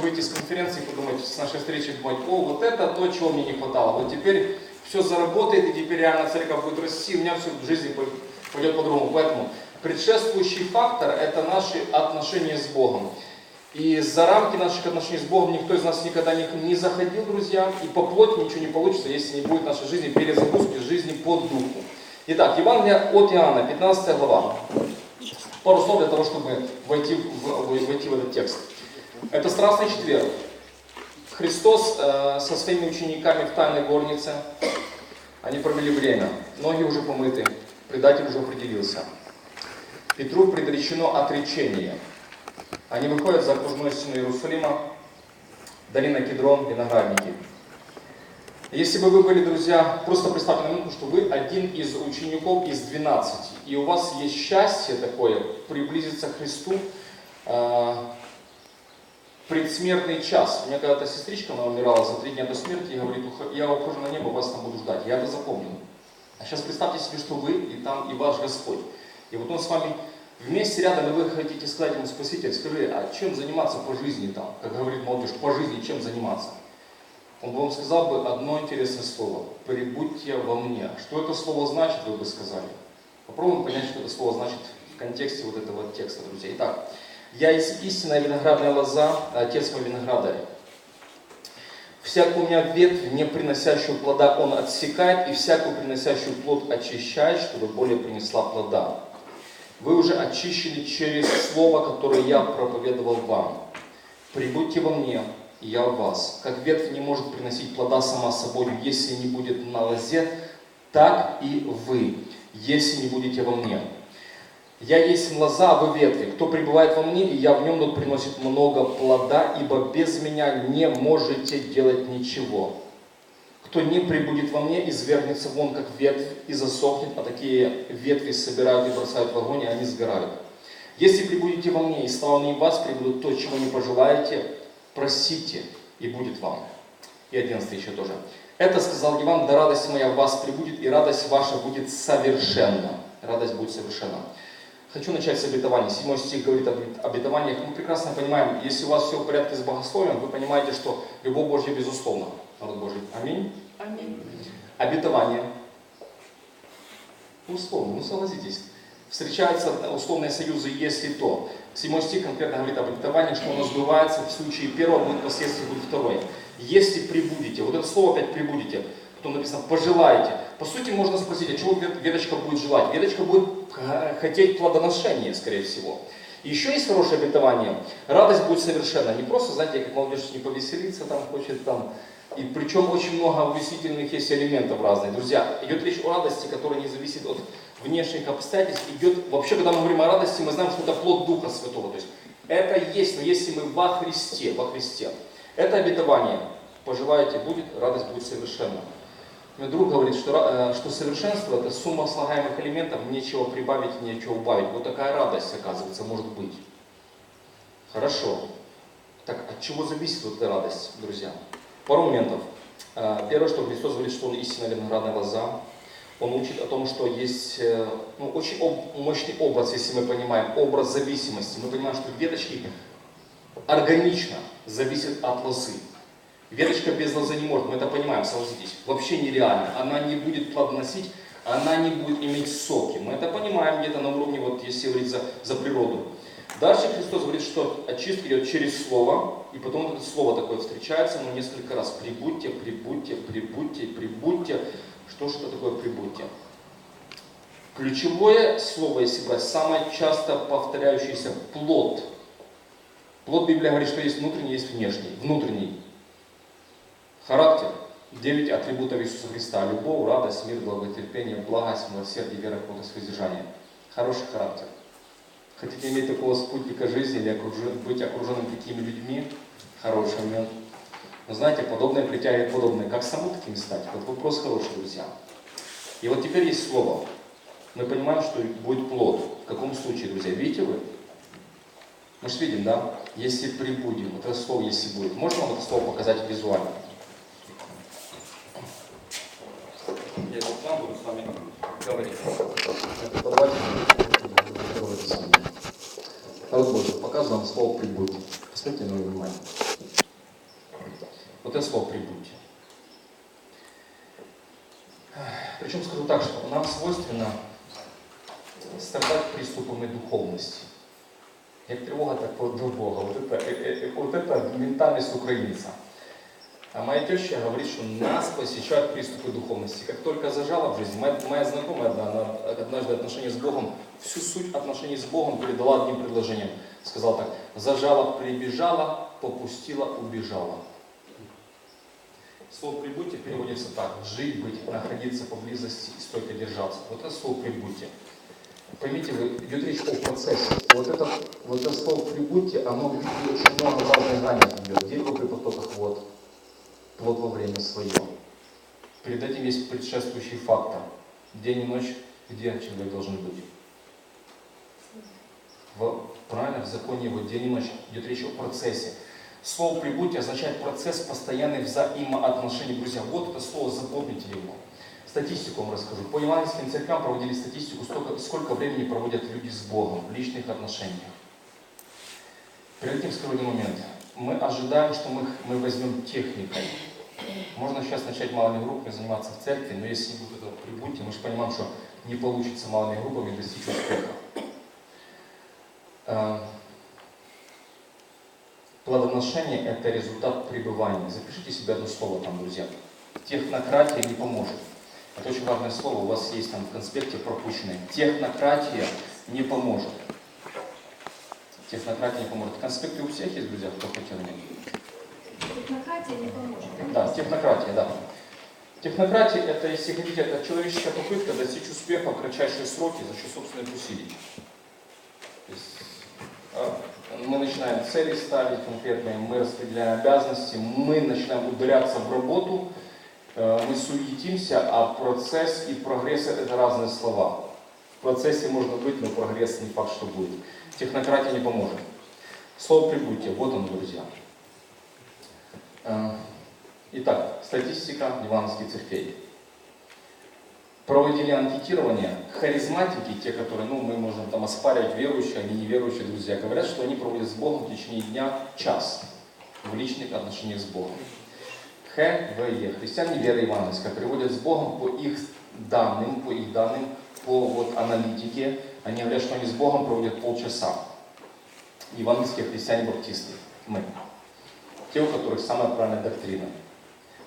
выйти с конференции и подумать, с нашей встречи, думать, о, вот это то, чего мне не хватало. Вот теперь все заработает, и теперь реально церковь будет расти, у меня все в жизни пойдет по-другому. Поэтому предшествующий фактор – это наши отношения с Богом. И за рамки наших отношений с Богом никто из нас никогда не, не заходил, друзья, и по плоти ничего не получится, если не будет нашей жизни перезагрузки жизни по духу. Итак, Евангелие от Иоанна, 15 глава. Пару слов для того, чтобы войти в, войти в этот текст. Это Страстный четверг. Христос э, со своими учениками в тайной горнице, они провели время, ноги уже помыты, предатель уже определился. Петру предречено отречение. Они выходят за окружную стену Иерусалима, долина Кедрон, виноградники. Если бы вы были, друзья, просто представьте на минуту, что вы один из учеников из 12, и у вас есть счастье такое приблизиться к Христу э, предсмертный час. У меня когда-то сестричка, она умирала за три дня до смерти, и говорит, я ухожу на небо, вас там буду ждать. Я это запомнил. А сейчас представьте себе, что вы и там, и ваш Господь. И вот Он с вами вместе рядом, и вы хотите сказать Ему, Спаситель, скажи, а чем заниматься по жизни там? Как говорит молодежь, по жизни чем заниматься? Он бы вам сказал бы одно интересное слово. Прибудьте во мне. Что это слово значит, вы бы сказали. Попробуем понять, что это слово значит в контексте вот этого текста, друзья. Итак, я истинная виноградная лоза, а отец мой виноградарь. Всякую у меня ветвь, не приносящую плода, он отсекает, и всякую приносящую плод очищает, чтобы более принесла плода. Вы уже очищены через слово, которое я проповедовал вам. Прибудьте во мне, и я в вас. Как ветвь не может приносить плода сама собой, если не будет на лозе, так и вы, если не будете во мне. Я есть лоза, а вы ветви. Кто пребывает во мне, и я в нем, тот приносит много плода, ибо без меня не можете делать ничего. Кто не прибудет во мне, извергнется вон, как ветвь, и засохнет, а такие ветви собирают и бросают в огонь, и они сгорают. Если прибудете во мне, и слава не вас прибудут то, чего не пожелаете, просите, и будет вам. И 11 еще тоже. Это сказал Иван, да радость моя в вас прибудет, и радость ваша будет совершенна. Радость будет совершенна. Хочу начать с обетования. Седьмой стих говорит об обетованиях. Мы прекрасно понимаем, если у вас все в порядке с богословием, вы понимаете, что любовь Божья безусловна. Народ Божий. Аминь. Аминь. Обетование. Условно, ну согласитесь. Встречаются условные союзы, если то. Седьмой стих конкретно говорит об обетовании, что оно сбывается в случае первого, будет впоследствии будет второе. Если прибудете, вот это слово опять прибудете, потом написано пожелаете. По сути, можно спросить, а чего веточка будет желать? Веточка будет хотеть плодоношения, скорее всего. Еще есть хорошее обетование. Радость будет совершенно. Не просто, знаете, как молодежь не повеселиться, там хочет там. И причем очень много увеселительных есть элементов разных. Друзья, идет речь о радости, которая не зависит от внешних обстоятельств. Идет, вообще, когда мы говорим о радости, мы знаем, что это плод Духа Святого. То есть это есть, но если мы во Христе, во Христе. Это обетование. Пожелаете будет, радость будет совершенна. Мой друг говорит, что, э, что совершенство это сумма слагаемых элементов, нечего прибавить, нечего убавить. Вот такая радость, оказывается, может быть. Хорошо. Так от чего зависит вот эта радость, друзья? Пару моментов. Э, первое, что Христос говорит, что Он истинная виноградная лоза. Он учит о том, что есть э, ну, очень мощный образ, если мы понимаем, образ зависимости. Мы понимаем, что веточки органично зависят от лозы. Веточка без лозы не может, мы это понимаем, согласитесь. Вообще нереально. Она не будет плодоносить, она не будет иметь соки. Мы это понимаем где-то на уровне, вот если говорить за, за природу. Дальше Христос говорит, что очистка идет через Слово, и потом вот это Слово такое встречается, но несколько раз. Прибудьте, прибудьте, прибудьте, прибудьте. Что же это такое прибудьте? Ключевое слово, если брать, самое часто повторяющийся плод. Плод Библия говорит, что есть внутренний, есть внешний. Внутренний Характер. Девять атрибутов Иисуса Христа. Любовь, радость, мир, благотерпение, благость, милосердие, вера, кротость, воздержание. Хороший характер. Хотите иметь такого спутника жизни или окружен, быть окруженным такими людьми? Хороший момент. Но знаете, подобное притягивает подобное. Как саму такими стать? Вот вопрос хороший, друзья. И вот теперь есть слово. Мы понимаем, что будет плод. В каком случае, друзья? Видите вы? Мы же видим, да? Если прибудем. Вот это слово «если будет». Можно вам это слово показать визуально? Я этот план буду с вами говорить. Народ Божий, показываю вам слово «прибудь». Посмотрите на внимание. Вот это слово «прибудьте». Причем скажу так, что нам свойственно страдать приступами духовности. Як тревога, так до Бога. Вот это, вот это ментальность украинца. А моя теща говорит, что нас посещают приступы духовности. Как только зажала в жизни, моя, моя знакомая одна, она однажды отношения с Богом, всю суть отношений с Богом передала одним предложением. Сказала так, зажала, прибежала, попустила, убежала. Слово «прибудьте» переводится так. Жить, быть, находиться поблизости и стойко держаться. Вот это слово «прибудьте». Поймите, вы, идет речь о процессе. Вот это, вот это слово «прибудьте», оно в очень много разных граней идет. Дерево при потоках вод, плод во время свое. Перед этим есть предшествующий фактор. День и ночь, где человек должен быть? В, правильно, в законе его день и ночь идет речь о процессе. Слово «прибудьте» означает процесс постоянной взаимоотношений. Друзья, вот это слово, запомните его. Статистику вам расскажу. По евангельским церквям проводили статистику, сколько, сколько времени проводят люди с Богом в личных отношениях. Перед этим скажу один момент. Мы ожидаем, что мы, мы возьмем техникой. Можно сейчас начать малыми группами заниматься в церкви, но если не будет этого прибудьте, мы же понимаем, что не получится малыми группами достичь успеха. Э, Плодоношение – это результат пребывания. Запишите себе одно слово там, друзья. Технократия не поможет. Это очень важное слово, у вас есть там в конспекте пропущенное. Технократия не поможет. Технократия не поможет. Конспекты у всех есть, друзья, кто хотел нет? Технократия не поможет. Да, технократия, да. Технократия – это, если хотите, это человеческая попытка достичь успеха в кратчайшие сроки за счет собственных усилий. А, мы начинаем цели ставить конкретные, мы распределяем обязанности, мы начинаем ударяться в работу, э, мы суетимся, а процесс и прогресс – это разные слова. В процессе можно быть, но прогресс не факт, что будет. Технократия не поможет. Слово «прибудьте», вот он, друзья. Э, Итак, статистика Ивановских церквей. Проводили анкетирование. Харизматики, те, которые, ну, мы можем там оспаривать, верующие, они неверующие друзья, говорят, что они проводят с Богом в течение дня час в личных отношениях с Богом. ХВЕ, христиане веры Ивановска, приводят с Богом по их данным, по их данным, по вот аналитике, они говорят, что они с Богом проводят полчаса. Евангельские христиане-баптисты, мы. Те, у которых самая правильная доктрина.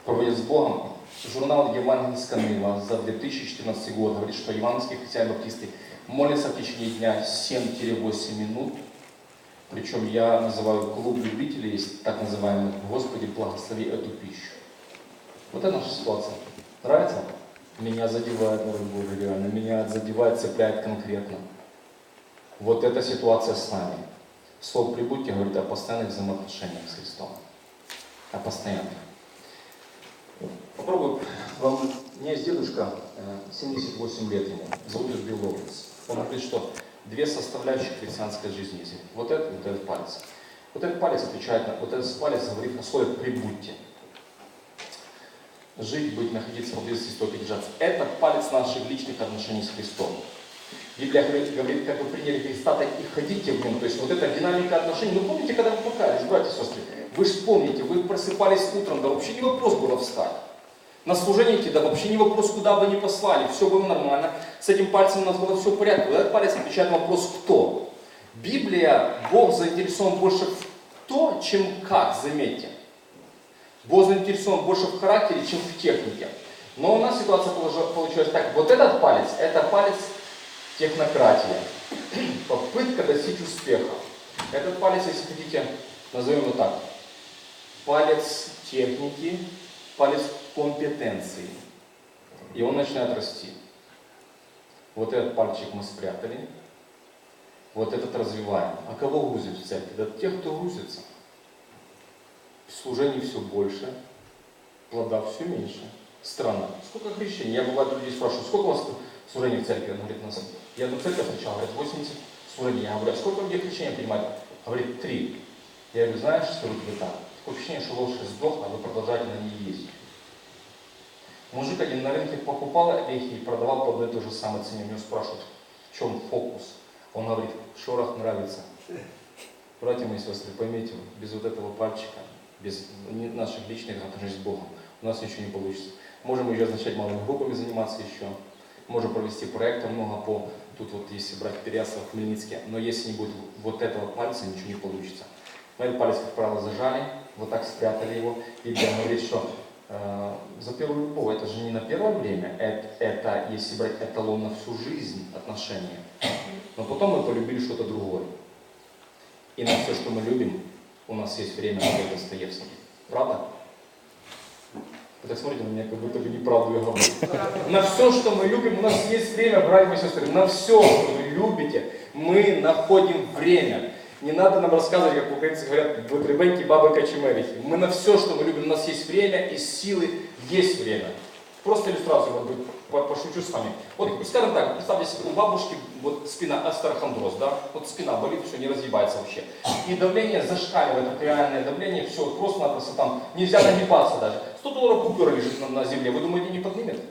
Проводят с Богом Журнал «Евангельская Нива» за 2014 год говорит, что евангельские христиане-баптисты молятся в течение дня 7-8 минут. Причем я называю клуб любителей, так называемый «Господи, благослови эту пищу». Вот это наша ситуация. Нравится? Меня задевает, народ Божий, реально. Меня задевает, цепляет конкретно. Вот эта ситуация с нами. Слово «прибудьте» говорит о постоянных взаимоотношениях с Христом. О постоянных. Попробую. Вам, у меня есть дедушка, э, 78 лет ему, зовут его Билл. Он говорит, что две составляющих христианской жизни есть. Вот этот вот этот палец. Вот этот палец отвечает на, вот этот палец говорит на слове «прибудьте». Жить, быть, находиться поблизости, стойко держаться. Это палец наших личных отношений с Христом. Библия говорит, как вы приняли Христа, так и ходите в нем. То есть вот эта динамика отношений. Ну помните, когда вы покаялись, братья и сестры? Вы же помните, вы просыпались утром, да вообще не вопрос было встать. На служение идти, да вообще не вопрос, куда бы ни послали, все было нормально. С этим пальцем у нас было все в порядке. Вот этот палец отвечает на вопрос «кто?». Библия, Бог заинтересован больше в то, чем как, заметьте. Бог заинтересован больше в характере, чем в технике. Но у нас ситуация получилась так. Вот этот палец, это палец технократия. Попытка достичь успеха. Этот палец, если хотите, назовем его так. Палец техники, палец компетенции. И он начинает расти. Вот этот пальчик мы спрятали, вот этот развиваем. А кого грузит в церкви? Да тех, кто грузится. Служений все больше, плода все меньше. Странно. Сколько крещений? Я бывает людей спрашиваю, сколько у вас служений в церкви? Он говорит, нас. Я одну церковь встречал, говорит, 80 служений. Я говорю, а сколько где крещения принимают? Говорит, три. Я говорю, знаешь, скажу тебе так. Такое ощущение, что лошадь сдохла, а вы продолжаете на ней ездить. Мужик один на рынке покупал орехи и продавал по одной и той же самой цене. Меня спрашивают, в чем фокус? Он говорит, шорох нравится. Братья мои сестры, поймите, без вот этого пальчика без наших личных отношений с Богом, у нас ничего не получится. Можем еще начать малыми группами заниматься еще, можем провести проекты много по, тут вот если брать Переяслав, Хмельницкий, но если не будет вот этого пальца, ничего не получится. Мы этот палец, как правило, зажали, вот так спрятали его, и Библия говорит, что за первую любовь, это же не на первое время, это, это, если брать эталон на всю жизнь отношения. Но потом мы полюбили что-то другое. И на все, что мы любим, у нас есть время, как Достоевский. Правда? Вы так смотрите на меня, как будто бы неправду я говорю. На все, что мы любим, у нас есть время, братья и сестры. На все, что вы любите, мы находим время. Не надо нам рассказывать, как украинцы говорят, вытребеньки, бабы, кочемерихи. Мы на все, что мы любим, у нас есть время, и силы есть время. Просто иллюстрацию, вот, по- пошучу с вами. Вот, скажем так, представьте себе, у бабушки вот спина, остеохондроз, да? Вот спина болит, все, не разъебается вообще. И давление зашкаливает, это реальное давление, все, просто-напросто там, нельзя нагибаться даже. 100 долларов купюра лежит на, на земле, вы думаете, не поднимет?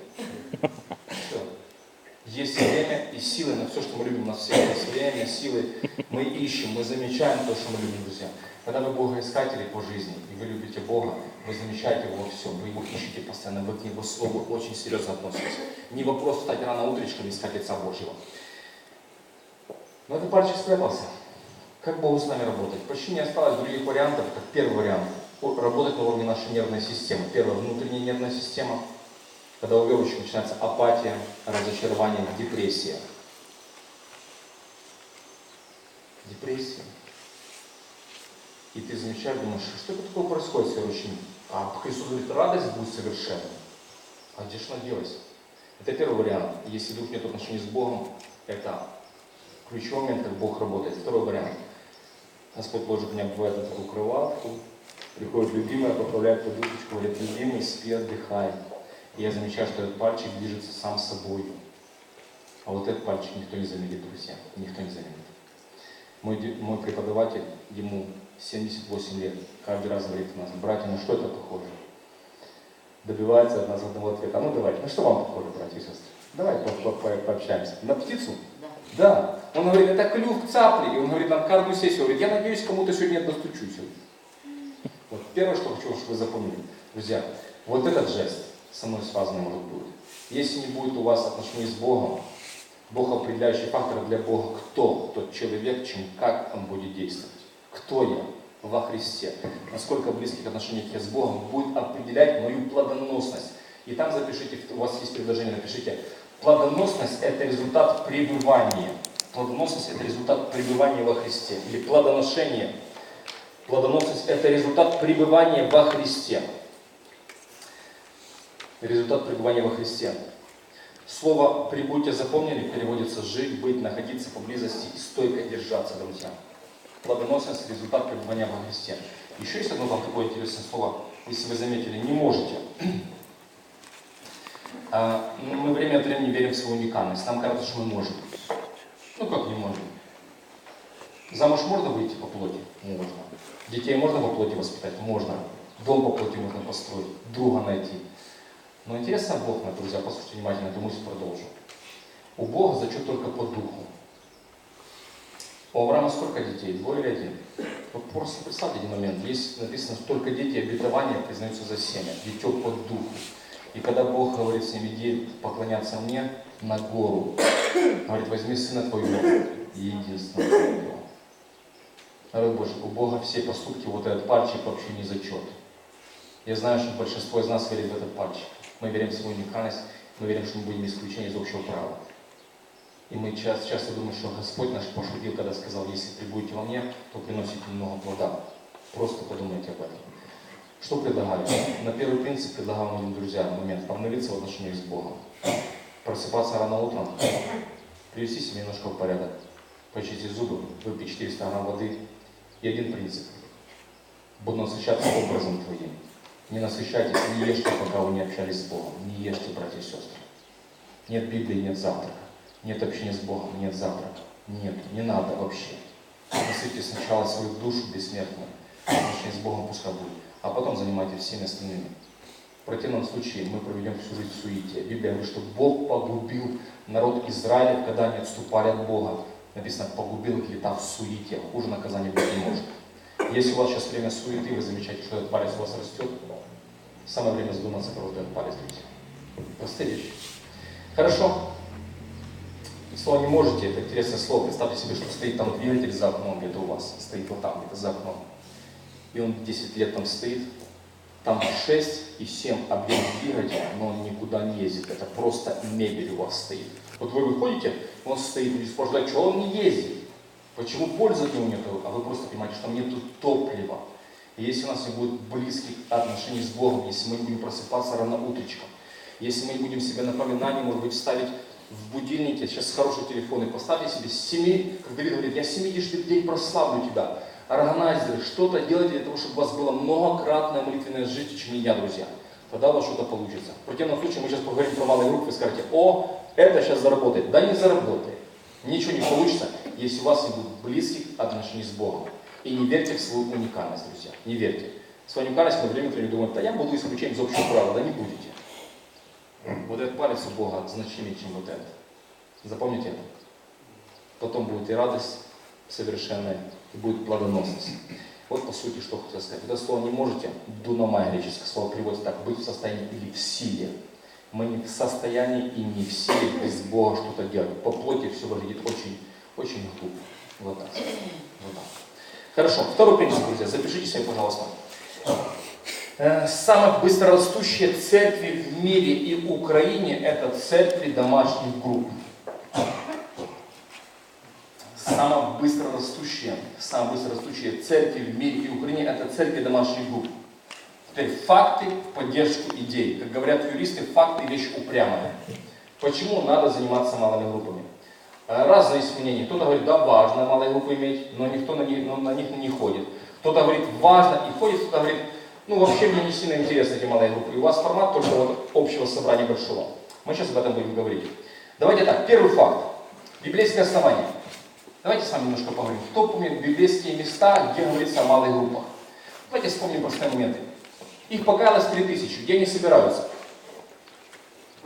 Все. Есть время и силы на все, что мы любим. У нас все есть время, силы. Мы ищем, мы замечаем то, что мы любим, друзья. Когда вы Бога искатели по жизни, и вы любите Бога, вы замечаете Его во всем, вы Его ищете постоянно, вы к Его Слову очень серьезно относитесь. Не вопрос встать рано утречком и искать лица Божьего. Но этот пальчик спрятался. Как Богу с нами работать? Почти не осталось других вариантов, как первый вариант. Работать на уровне нашей нервной системы. Первая внутренняя нервная система. Когда у верующих начинается апатия, разочарование, депрессия. Депрессия. И ты замечаешь, думаешь, что это такое происходит с верующим? А Христос говорит, радость будет совершенна. А где же она делась? Это первый вариант. Если вдруг нет отношений с Богом, это ключевой момент, как Бог работает. Второй вариант. Господь ложит меня бывает на такую кроватку, приходит любимая, поправляет подушечку, говорит, любимый, спи, отдыхай. Я замечаю, что этот пальчик движется сам собой. А вот этот пальчик никто не заметит, друзья. Никто не заметит. Мой, мой преподаватель, ему 78 лет, каждый раз говорит у нас, братья, на что это похоже? Добивается от нас одного ответа. Ну давайте, на что вам похоже, братья и сестры? Давай по- по- по- пообщаемся. На птицу? Да. Он говорит, это клюв цапли. И он говорит нам каждую сессию, говорит, я надеюсь, кому-то сегодня достучусь. Вот первое, что хочу, чтобы вы запомнили. Друзья, вот этот жест связан может быть. Если не будет у вас отношений с Богом, Бог определяющий фактор для Бога, кто тот человек, чем как он будет действовать. Кто я во Христе, насколько близких отношениях я с Богом, будет определять мою плодоносность. И там запишите, у вас есть предложение, напишите, плодоносность – это результат пребывания. Плодоносность – это результат пребывания во Христе. Или плодоношение. Плодоносность – это результат пребывания во Христе. Результат пребывания во Христе. Слово «прибудьте» запомнили, переводится «жить», «быть», «находиться поблизости» и «стойко держаться», друзья. Плодоносность – результат пребывания во Христе. Еще есть одно там такое интересное слово, если вы заметили, «не можете». А, ну, Мы время от времени верим в свою уникальность. Нам кажется, что мы можем. Ну как не можем? Замуж можно выйти по плоти? Можно. Детей можно по плоти воспитать? Можно. Дом по плоти можно построить, друга найти. Но интересно Бог, мои друзья, послушайте внимательно, эту мысль продолжу. У Бога зачет только по духу. У Авраама сколько детей? Двое или один? Вот просто представьте один момент. Здесь написано, что только дети обетования признаются за семя. Дитё по духу. И когда Бог говорит с ними, иди поклоняться мне на гору, говорит, возьми сына твоего, единственного твоего. Народ Божий, у Бога все поступки, вот этот пальчик вообще не зачет. Я знаю, что большинство из нас верит в этот пальчик. Мы верим в свою уникальность, мы верим, что мы будем исключением из общего права. И мы часто, часто думаем, что Господь наш пошутил, когда сказал, если прибудете во мне, то приносите много плода. Просто подумайте об этом. Что предлагаю? На первый принцип предлагаю моим друзьям момент обновиться в отношениях с Богом. Просыпаться рано утром, привести себя немножко в порядок, почистить зубы, выпить 400 грамм воды. И один принцип. Буду насыщаться образом Твоим. Не насыщайтесь, не ешьте, пока вы не общались с Богом. Не ешьте, братья и сестры. Нет Библии, нет завтрака. Нет общения с Богом, нет завтрака. Нет, не надо вообще. Насытьте сначала свою душу бессмертную, отношения с Богом пускай будет, а потом занимайтесь всеми остальными. В противном случае мы проведем всю жизнь в суете. Библия говорит, что Бог погубил народ Израиля, когда они отступали от Бога. Написано, погубил их лета в суете. Хуже наказания быть не может. Если у вас сейчас время суеты, вы замечаете, что этот палец у вас растет, самое время задуматься, про вот этот палец, друзья. Вещи. Хорошо. Слово не можете, это интересное слово. Представьте себе, что стоит там двигатель за окном, где-то у вас, стоит вот там, где-то за окном. И он 10 лет там стоит, там 6 и 7 объем двигателя, но он никуда не ездит. Это просто мебель у вас стоит. Вот вы выходите, он стоит, и спрашиваете, что он не ездит? Почему пользы от него нет? А вы просто понимаете, что там нет топлива. И если у нас не будет близких отношений с Богом, если мы не будем просыпаться рано утречком, если мы не будем себе напоминания, может быть, ставить в будильнике, сейчас хорошие телефоны, поставьте себе с 7, как Давид говорит, я 70 день прославлю тебя. Органайзеры, что-то делайте для того, чтобы у вас была многократная молитвенная жизнь в течение дня, друзья. Тогда у вас что-то получится. В противном случае мы сейчас поговорим про малый группы, вы скажете, о, это сейчас заработает. Да не заработает. Ничего не получится, если у вас не будет близких отношений с Богом. И не верьте в свою уникальность, друзья. Не верьте. Свою уникальность мы время времени думаем, да я буду исключением из общего правила. Да не будете. Вот этот палец у Бога значимее, чем вот этот. Запомните это. Потом будет и радость совершенная, и будет плодоносность. Вот по сути, что хотел сказать. Это слово не можете, дунамай греческое слово переводится так, быть в состоянии или в силе. Мы не в состоянии и не в силе без Бога что-то делать. По плоти все выглядит очень, очень глупо. Вот так. Вот так. Хорошо. Второй принцип, друзья. Запишите себе, пожалуйста. Э, Самые быстрорастущие церкви в мире и Украине – это церкви домашних групп. Самые быстрорастущие, самые быстрорастущие церкви в мире и Украине – это церкви домашних групп. Теперь факты в поддержку идей. Как говорят юристы, факты – вещь упрямая. Почему надо заниматься малыми группами? Э, Разные есть мнения. Кто-то говорит, да, важно малые группы иметь, но никто на них, но на них не ходит. Кто-то говорит, важно и ходит, кто-то говорит, ну вообще мне не сильно интересны эти малые группы. И у вас формат только вот общего собрания большого. Мы сейчас об этом будем говорить. Давайте так, первый факт. Библейское основание. Давайте с вами немножко поговорим. Кто помнит библейские места, где говорится о малых группах? Давайте вспомним простые моменты. Их покаялось 3000. Где они собираются?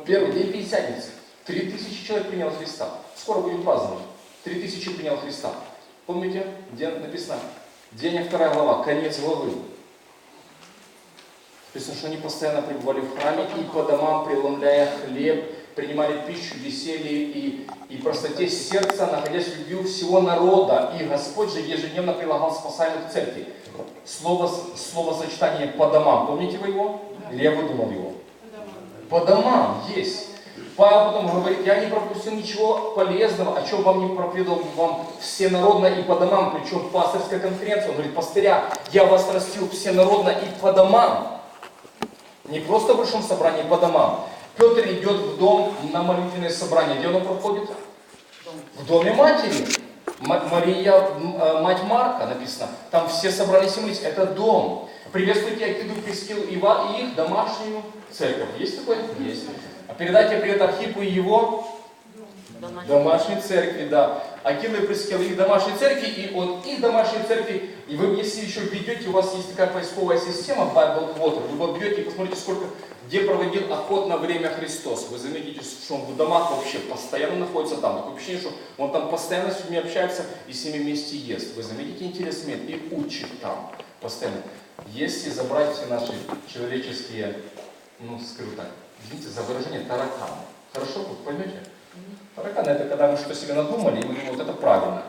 Первый день Пятидесятницы. 3000 человек приняло Христа. Скоро будем праздновать. 3000 принял Христа. Помните, где написано? День вторая глава, конец главы. Написано, что они постоянно пребывали в храме и по домам, преломляя хлеб, принимали пищу, веселье и, и простоте сердца, находясь в любви всего народа. И Господь же ежедневно прилагал спасаемых к церкви. Слово, словосочетание по домам. Помните вы его? Или я выдумал его? По домам есть. Павел потом говорит, я не пропустил ничего полезного, о чем вам не проповедовал вам всенародно и по домам, причем пасторская конференция. Он говорит, пастыря, я вас растил всенародно и по домам. Не просто в большом собрании, по домам. Петр идет в дом на молитвенное собрание. Где он проходит? В доме матери. Ма- Мария, э, мать Марка написано. Там все собрались и молились. Это дом. Приветствуйте Акиду, Прескилу и Ва- и их домашнюю церковь. Есть такое? Есть. А передайте привет Архипу и его домашней церкви, да. Акила и Прескила их домашней церкви, и от их домашней церкви, и вы, если еще введете, у вас есть такая поисковая система Bible Quoter, вы вобьете и посмотрите, сколько, где проводил охотно время Христос. Вы заметите, что он в домах вообще постоянно находится там. Такое ощущение, что он там постоянно с людьми общается и с ними вместе ест. Вы заметите интересный момент, и учит там постоянно. Если забрать все наши человеческие, ну, скажу так, извините за выражение, тараканы. Хорошо, вы поймете? Тараканы это когда мы что себе надумали, и мы думаем, вот это правильно.